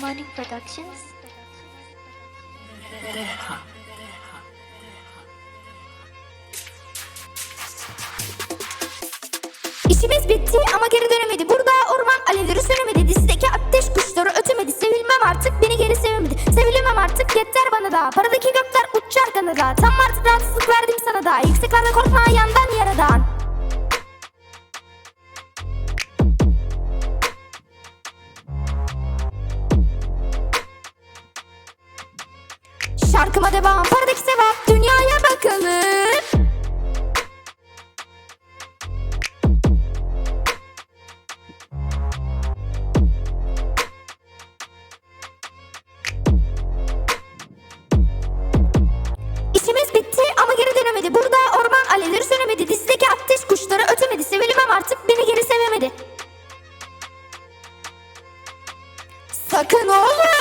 Morning Productions. İşimiz bitti ama geri dönemedi. Burada orman alevleri sönmedi Dizideki ateş kuşları ötemedi. Sevilmem artık beni geri sevmedi. Sevilemem artık yeter bana da. Paradaki gökler uçar kanada. Tam artık rahatsızlık verdim sana da. Yükseklerde korkma yandan yaradan Şarkıma devam Paradaki sevap Dünyaya bakalım İşimiz bitti ama geri dönemedi. Burada orman alevleri sönmedi. Dizideki ateş kuşları ötemedi. Sevilemem artık beni geri sevemedi. Sakın oğlum